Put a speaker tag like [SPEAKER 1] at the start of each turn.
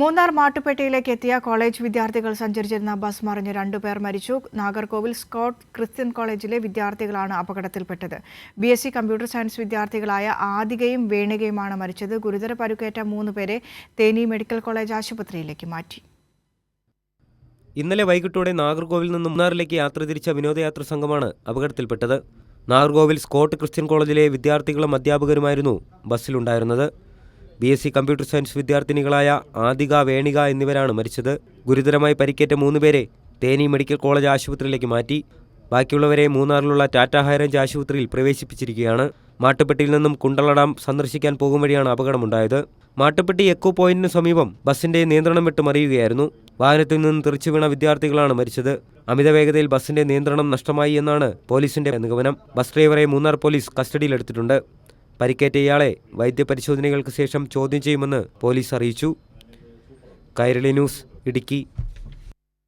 [SPEAKER 1] മൂന്നാർ മാട്ടുപേട്ടയിലേക്ക് എത്തിയ കോളേജ് വിദ്യാർത്ഥികൾ സഞ്ചരിച്ചിരുന്ന ബസ് മറിഞ്ഞ് രണ്ടുപേർ മരിച്ചു. നാഗർകോവിൽ സ്കോട്ട് ക്രിസ്ത്യൻ കോളേജിലെ വിദ്യാർത്ഥികളാണ് അപകടത്തിൽപ്പെട്ടത്. B S C computer science വിദ്യാർത്ഥികളായ ആദികയും വേണികയുമാണ് മരിച്ചത്. ഗുരുതര പരുക്കേറ്റ മൂന്ന് പേരെ തേനി മെഡിക്കൽ കോളേജ് ആശുപത്രിയിലേക്ക് മാറ്റി.
[SPEAKER 2] ഇന്നലെ വൈകിട്ടോടെ നാഗർകോവിൽ നിന്ന് മൂന്നാറിലേക്ക് യാത്ര തിരിച്ച വിനോദയാത്ര സംഘമാണ് അപകടത്തിൽപ്പെട്ടത്. നാഗർകോവിൽ സ്കോട്ട് ക്രിസ്ത്യൻ കോളേജിലെ വിദ്യാർത്ഥികളും അധ്യാപകരുമായിരുന്നു ബസ്സിലുണ്ടായിരുന്നത്. B S C computer science വിദ്യാർത്ഥിനികളായ Adika Venika എന്നിവരാണ് മരിച്ചത്. ഗുരുതരമായി പരിക്കേറ്റ മൂന്നുപേരെ തേനി മെഡിക്കൽ കോളേജ് ആശുപത്രിയിലേക്ക് മാറ്റി. ബാക്കിയുള്ളവരെ മൂന്നാറിലുള്ള ടാറ്റ ഹൈറേഞ്ച് ആശുപത്രിയിൽ പ്രവേശിപ്പിച്ചിരിക്കുകയാണ്. മാട്ടുപ്പെട്ടിയിൽ നിന്നും കുണ്ടള ഡാം സന്ദർശിക്കാൻ പോകും വഴിയാണ് അപകടമുണ്ടായത്. മാട്ടുപ്പെട്ടി എക്കോ പോയിന്റിന് സമീപം ബസിന്റെ നിയന്ത്രണം വിട്ട് മറിയുകയായിരുന്നു. വാഹനത്തിൽ നിന്ന് തെറിച്ചു വീണ വിദ്യാർത്ഥികളാണ് മരിച്ചത്. അമിത വേഗതയിൽ ബസിന്റെ നിയന്ത്രണം നഷ്ടമായി എന്നാണ് പോലീസിന്റെ നിഗമനം. ബസ് ഡ്രൈവറെ മൂന്നാർ പോലീസ് കസ്റ്റഡിയിലെടുത്തിട്ടുണ്ട്. പരിക്കേറ്റ ഇയാളെ വൈദ്യപരിശോധനകൾക്ക് ശേഷം ചോദ്യം ചെയ്യുമെന്ന് പോലീസ് അറിയിച്ചു. കൈരളി ന്യൂസ് ഇടുക്കി.